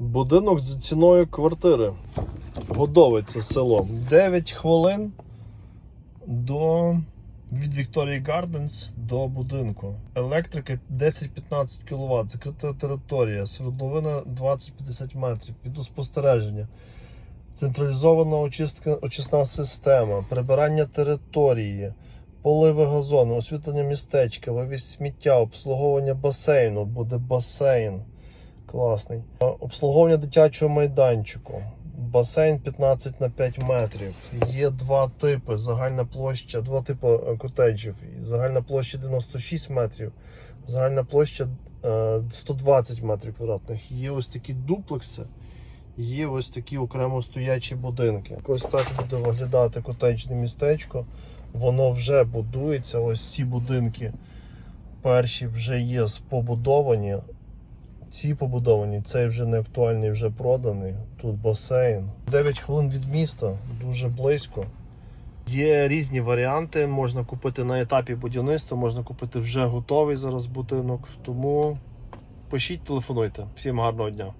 Будинок за ціною квартири. Годове це село. 9 хвилин до від Victoria Gardens до будинку. Електрика 10-15 кВт, закрита територія, свердловина 20-50 метрів, відеоспостереження, централізована очистка, очисна система, прибирання території, поливи газону, освітлення містечка, вивіз сміття, обслуговування басейну, буде басейн. Класний. Обслуговування дитячого майданчику. Басейн 15 на 5 метрів. Є два типи. Загальна площа, два типи е, котеджів. Загальна площа 96 метрів, загальна площа е, 120 метрів квадратних. Є ось такі дуплекси, є ось такі окремо стоячі будинки. Ось так буде виглядати котеджне містечко. Воно вже будується. Ось ці будинки перші вже є побудовані. Ці побудовані, цей вже не актуальний, вже проданий. Тут басейн. 9 хвилин від міста, дуже близько. Є різні варіанти. Можна купити на етапі будівництва, можна купити вже готовий зараз будинок. Тому пишіть, телефонуйте. Всім гарного дня.